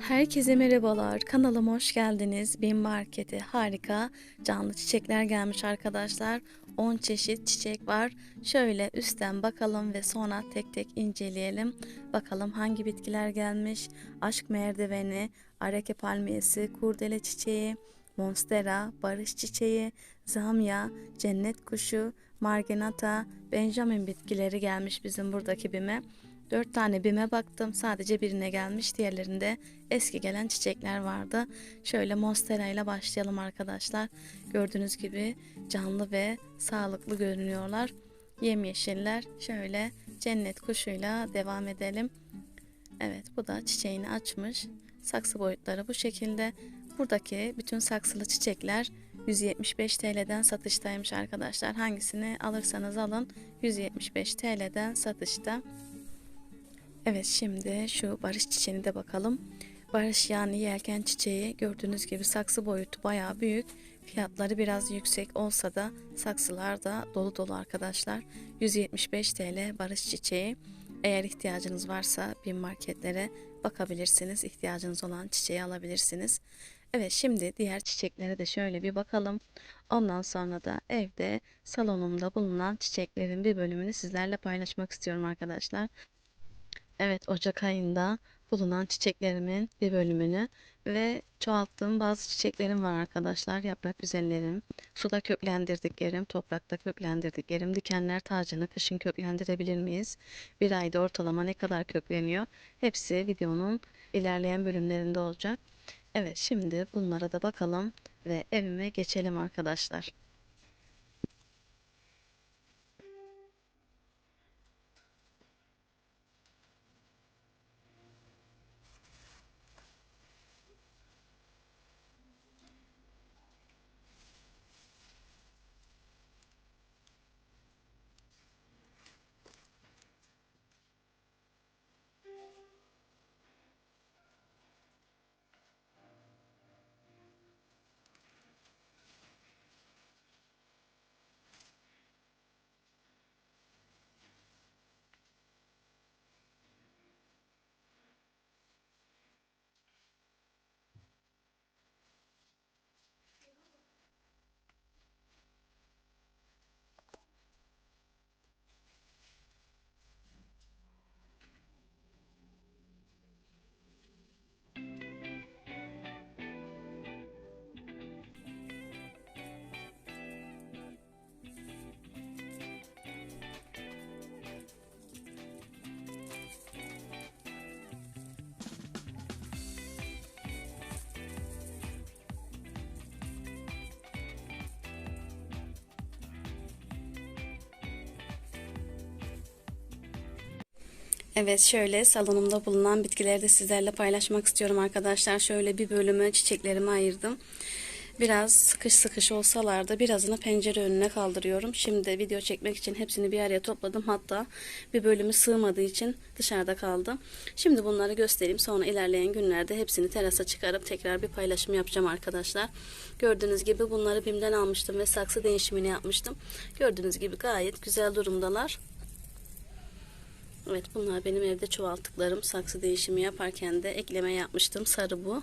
Herkese merhabalar. Kanalıma hoş geldiniz. Bin Market'e harika canlı çiçekler gelmiş arkadaşlar. 10 çeşit çiçek var. Şöyle üstten bakalım ve sonra tek tek inceleyelim. Bakalım hangi bitkiler gelmiş. Aşk merdiveni, areke palmiyesi, kurdele çiçeği, monstera, barış çiçeği, zamya, cennet kuşu, marginata, benjamin bitkileri gelmiş bizim buradaki bime. Dört tane bime baktım. Sadece birine gelmiş. Diğerlerinde eski gelen çiçekler vardı. Şöyle monstera ile başlayalım arkadaşlar. Gördüğünüz gibi canlı ve sağlıklı görünüyorlar. Yemyeşiller. Şöyle cennet kuşuyla devam edelim. Evet bu da çiçeğini açmış. Saksı boyutları bu şekilde. Buradaki bütün saksılı çiçekler 175 TL'den satıştaymış arkadaşlar. Hangisini alırsanız alın 175 TL'den satışta. Evet şimdi şu barış çiçeğine de bakalım. Barış yani yelken çiçeği gördüğünüz gibi saksı boyutu bayağı büyük. Fiyatları biraz yüksek olsa da saksılar da dolu dolu arkadaşlar. 175 TL barış çiçeği. Eğer ihtiyacınız varsa bir marketlere bakabilirsiniz. İhtiyacınız olan çiçeği alabilirsiniz. Evet şimdi diğer çiçeklere de şöyle bir bakalım. Ondan sonra da evde salonumda bulunan çiçeklerin bir bölümünü sizlerle paylaşmak istiyorum arkadaşlar. Evet, Ocak ayında bulunan çiçeklerimin bir bölümünü ve çoğalttığım bazı çiçeklerim var arkadaşlar. Yaprak güzellerim, suda köklendirdiklerim, toprakta köklendirdiklerim, dikenler tacını kışın köklendirebilir miyiz? Bir ayda ortalama ne kadar kökleniyor? Hepsi videonun ilerleyen bölümlerinde olacak. Evet, şimdi bunlara da bakalım ve evime geçelim arkadaşlar. Evet şöyle salonumda bulunan bitkileri de sizlerle paylaşmak istiyorum arkadaşlar. Şöyle bir bölümü çiçeklerime ayırdım. Biraz sıkış sıkış olsalar da birazını pencere önüne kaldırıyorum. Şimdi video çekmek için hepsini bir araya topladım. Hatta bir bölümü sığmadığı için dışarıda kaldı. Şimdi bunları göstereyim. Sonra ilerleyen günlerde hepsini terasa çıkarıp tekrar bir paylaşım yapacağım arkadaşlar. Gördüğünüz gibi bunları BİM'den almıştım ve saksı değişimini yapmıştım. Gördüğünüz gibi gayet güzel durumdalar. Evet bunlar benim evde çoğalttıklarım. Saksı değişimi yaparken de ekleme yapmıştım. Sarı bu.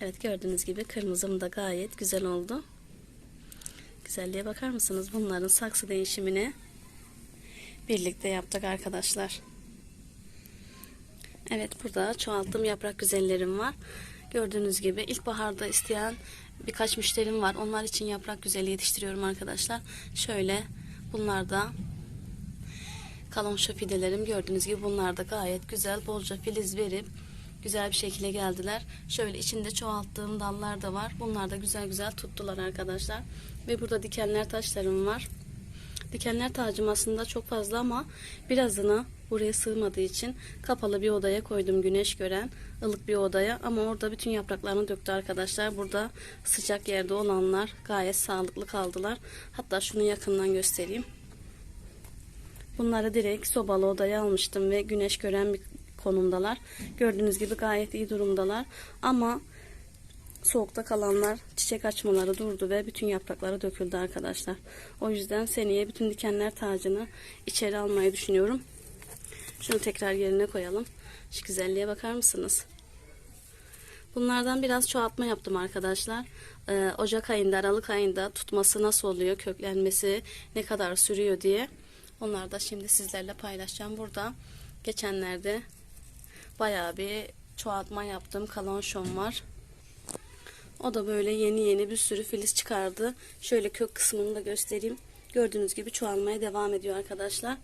Evet gördüğünüz gibi kırmızım da gayet güzel oldu. Güzelliğe bakar mısınız? Bunların saksı değişimini birlikte yaptık arkadaşlar. Evet burada çoğalttığım yaprak güzellerim var. Gördüğünüz gibi ilkbaharda isteyen birkaç müşterim var. Onlar için yaprak güzeli yetiştiriyorum arkadaşlar. Şöyle bunlar da kalonşa fidelerim gördüğünüz gibi bunlar da gayet güzel bolca filiz verip güzel bir şekilde geldiler. Şöyle içinde çoğalttığım dallar da var. Bunlar da güzel güzel tuttular arkadaşlar. Ve burada dikenler taşlarım var. Dikenler tacım aslında çok fazla ama birazını buraya sığmadığı için kapalı bir odaya koydum güneş gören ılık bir odaya ama orada bütün yapraklarını döktü arkadaşlar. Burada sıcak yerde olanlar gayet sağlıklı kaldılar. Hatta şunu yakından göstereyim. Bunları direkt sobalı odaya almıştım ve güneş gören bir konumdalar. Gördüğünüz gibi gayet iyi durumdalar. Ama soğukta kalanlar çiçek açmaları durdu ve bütün yaprakları döküldü arkadaşlar. O yüzden seneye bütün dikenler tacını içeri almayı düşünüyorum. Şunu tekrar yerine koyalım. Şu güzelliğe bakar mısınız? Bunlardan biraz çoğaltma yaptım arkadaşlar. Ee, Ocak ayında, Aralık ayında tutması nasıl oluyor, köklenmesi ne kadar sürüyor diye. Onları da şimdi sizlerle paylaşacağım. Burada geçenlerde bayağı bir çoğaltma yaptım. Kalonşon var. O da böyle yeni yeni bir sürü filiz çıkardı. Şöyle kök kısmını da göstereyim. Gördüğünüz gibi çoğalmaya devam ediyor arkadaşlar.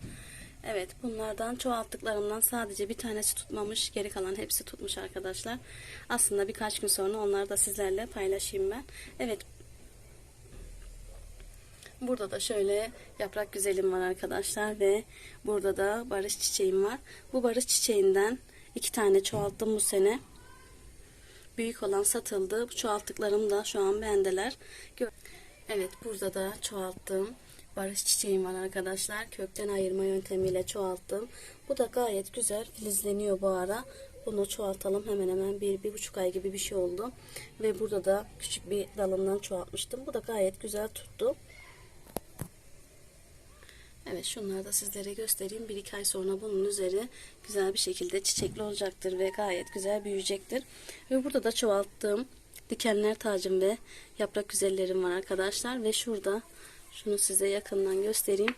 Evet bunlardan çoğalttıklarımdan sadece bir tanesi tutmamış. Geri kalan hepsi tutmuş arkadaşlar. Aslında birkaç gün sonra onları da sizlerle paylaşayım ben. Evet Burada da şöyle yaprak güzelim var arkadaşlar ve burada da barış çiçeğim var. Bu barış çiçeğinden iki tane çoğalttım bu sene. Büyük olan satıldı. Bu çoğalttıklarım da şu an bendeler. Evet burada da çoğalttım. Barış çiçeğim var arkadaşlar. Kökten ayırma yöntemiyle çoğalttım. Bu da gayet güzel filizleniyor bu ara. Bunu çoğaltalım hemen hemen bir, bir buçuk ay gibi bir şey oldu. Ve burada da küçük bir dalından çoğaltmıştım. Bu da gayet güzel tuttu. Evet şunları da sizlere göstereyim. Bir iki ay sonra bunun üzeri güzel bir şekilde çiçekli olacaktır ve gayet güzel büyüyecektir. Ve burada da çoğalttığım dikenler tacım ve yaprak güzellerim var arkadaşlar. Ve şurada şunu size yakından göstereyim.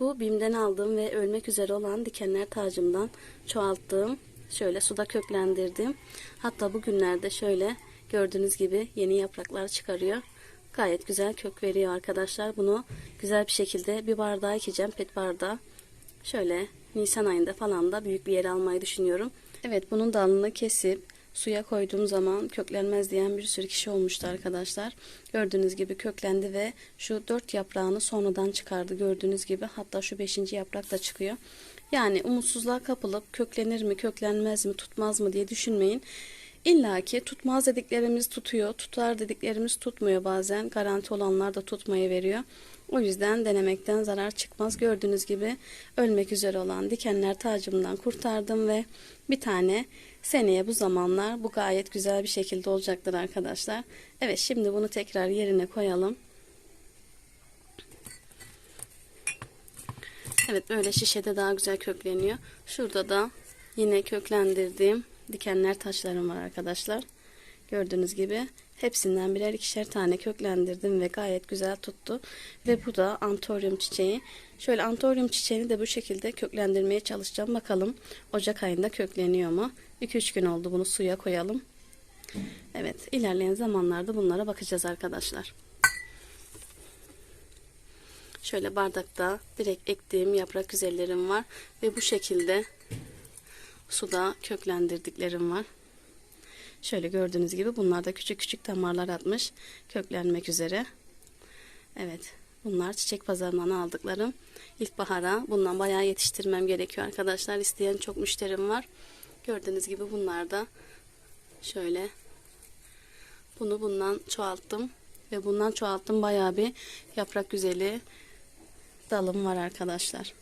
Bu BİM'den aldığım ve ölmek üzere olan dikenler tacımdan çoğalttığım şöyle suda köklendirdim. Hatta bugünlerde şöyle gördüğünüz gibi yeni yapraklar çıkarıyor. Gayet güzel kök veriyor arkadaşlar. Bunu güzel bir şekilde bir bardağa ekeceğim. Pet bardağı. Şöyle Nisan ayında falan da büyük bir yer almayı düşünüyorum. Evet bunun dalını kesip suya koyduğum zaman köklenmez diyen bir sürü kişi olmuştu arkadaşlar. Gördüğünüz gibi köklendi ve şu dört yaprağını sonradan çıkardı gördüğünüz gibi. Hatta şu beşinci yaprak da çıkıyor. Yani umutsuzluğa kapılıp köklenir mi köklenmez mi tutmaz mı diye düşünmeyin. İlla ki tutmaz dediklerimiz tutuyor, tutar dediklerimiz tutmuyor bazen. Garanti olanlar da tutmayı veriyor. O yüzden denemekten zarar çıkmaz. Gördüğünüz gibi ölmek üzere olan dikenler tacımdan kurtardım ve bir tane seneye bu zamanlar bu gayet güzel bir şekilde olacaktır arkadaşlar. Evet şimdi bunu tekrar yerine koyalım. Evet böyle şişede daha güzel kökleniyor. Şurada da yine köklendirdiğim dikenler taşlarım var arkadaşlar. Gördüğünüz gibi hepsinden birer ikişer tane köklendirdim ve gayet güzel tuttu. Ve bu da antorium çiçeği. Şöyle antorium çiçeğini de bu şekilde köklendirmeye çalışacağım. Bakalım Ocak ayında kökleniyor mu? 2-3 gün oldu bunu suya koyalım. Evet ilerleyen zamanlarda bunlara bakacağız arkadaşlar. Şöyle bardakta direkt ektiğim yaprak güzellerim var. Ve bu şekilde suda köklendirdiklerim var. Şöyle gördüğünüz gibi bunlar da küçük küçük damarlar atmış köklenmek üzere. Evet bunlar çiçek pazarından aldıklarım. İlkbahara bundan bayağı yetiştirmem gerekiyor arkadaşlar. İsteyen çok müşterim var. Gördüğünüz gibi bunlar da şöyle bunu bundan çoğalttım ve bundan çoğalttım bayağı bir yaprak güzeli dalım var arkadaşlar.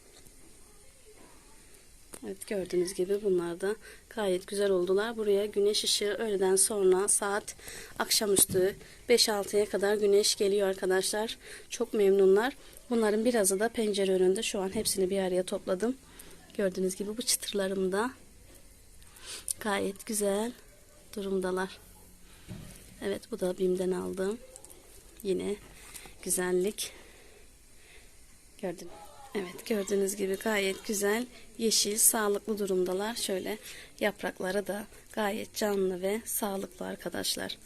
Evet gördüğünüz gibi bunlar da gayet güzel oldular. Buraya güneş ışığı öğleden sonra saat akşamüstü 5-6'ya kadar güneş geliyor arkadaşlar. Çok memnunlar. Bunların birazı da pencere önünde. Şu an hepsini bir araya topladım. Gördüğünüz gibi bu çıtırlarım da gayet güzel durumdalar. Evet bu da BİM'den aldım. Yine güzellik. Gördüm. Evet gördüğünüz gibi gayet güzel yeşil sağlıklı durumdalar. Şöyle yaprakları da gayet canlı ve sağlıklı arkadaşlar.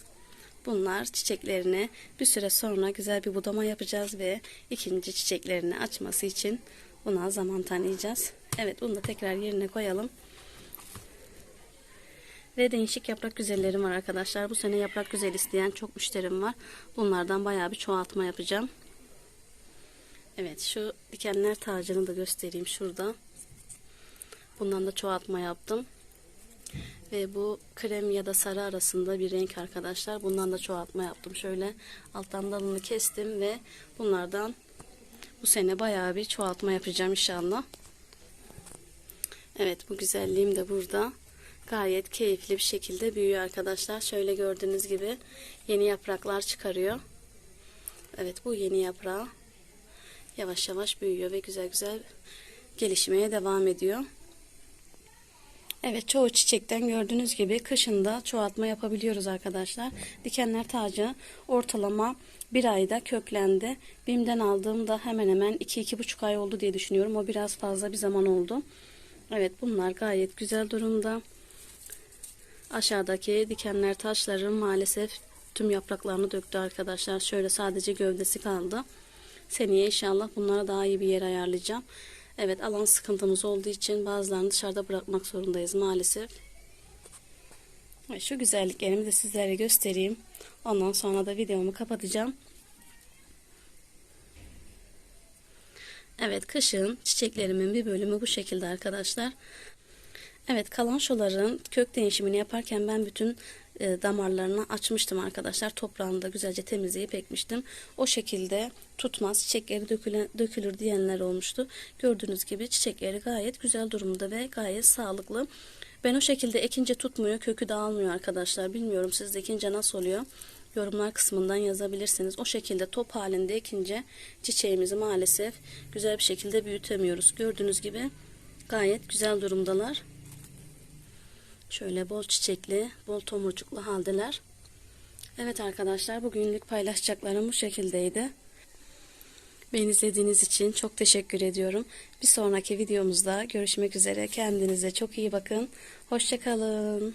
Bunlar çiçeklerini bir süre sonra güzel bir budama yapacağız ve ikinci çiçeklerini açması için buna zaman tanıyacağız. Evet bunu da tekrar yerine koyalım. Ve değişik yaprak güzellerim var arkadaşlar. Bu sene yaprak güzel isteyen çok müşterim var. Bunlardan bayağı bir çoğaltma yapacağım. Evet şu dikenler tacını da göstereyim şurada. Bundan da çoğaltma yaptım. Ve bu krem ya da sarı arasında bir renk arkadaşlar. Bundan da çoğaltma yaptım. Şöyle alttan dalını kestim ve bunlardan bu sene bayağı bir çoğaltma yapacağım inşallah. Evet bu güzelliğim de burada. Gayet keyifli bir şekilde büyüyor arkadaşlar. Şöyle gördüğünüz gibi yeni yapraklar çıkarıyor. Evet bu yeni yaprağı yavaş yavaş büyüyor ve güzel güzel gelişmeye devam ediyor. Evet çoğu çiçekten gördüğünüz gibi kışında çoğaltma yapabiliyoruz arkadaşlar. Dikenler tacı ortalama bir ayda köklendi. Bim'den aldığımda hemen hemen 2-2,5 ay oldu diye düşünüyorum. O biraz fazla bir zaman oldu. Evet bunlar gayet güzel durumda. Aşağıdaki dikenler taşları maalesef tüm yapraklarını döktü arkadaşlar. Şöyle sadece gövdesi kaldı. Seneye inşallah bunlara daha iyi bir yer ayarlayacağım. Evet alan sıkıntımız olduğu için bazılarını dışarıda bırakmak zorundayız maalesef. Ve şu güzelliklerimi de sizlere göstereyim. Ondan sonra da videomu kapatacağım. Evet kışın çiçeklerimin bir bölümü bu şekilde arkadaşlar. Evet kalançoların kök değişimini yaparken ben bütün e, damarlarını açmıştım arkadaşlar. Toprağını da güzelce temizleyip ekmiştim. O şekilde tutmaz çiçekleri döküle, dökülür diyenler olmuştu. Gördüğünüz gibi çiçekleri gayet güzel durumda ve gayet sağlıklı. Ben o şekilde ekince tutmuyor kökü dağılmıyor arkadaşlar. Bilmiyorum sizde ekince nasıl oluyor. Yorumlar kısmından yazabilirsiniz. O şekilde top halinde ekince çiçeğimizi maalesef güzel bir şekilde büyütemiyoruz. Gördüğünüz gibi gayet güzel durumdalar. Şöyle bol çiçekli, bol tomurcuklu haldeler. Evet arkadaşlar bugünlük paylaşacaklarım bu şekildeydi. Beni izlediğiniz için çok teşekkür ediyorum. Bir sonraki videomuzda görüşmek üzere. Kendinize çok iyi bakın. Hoşçakalın.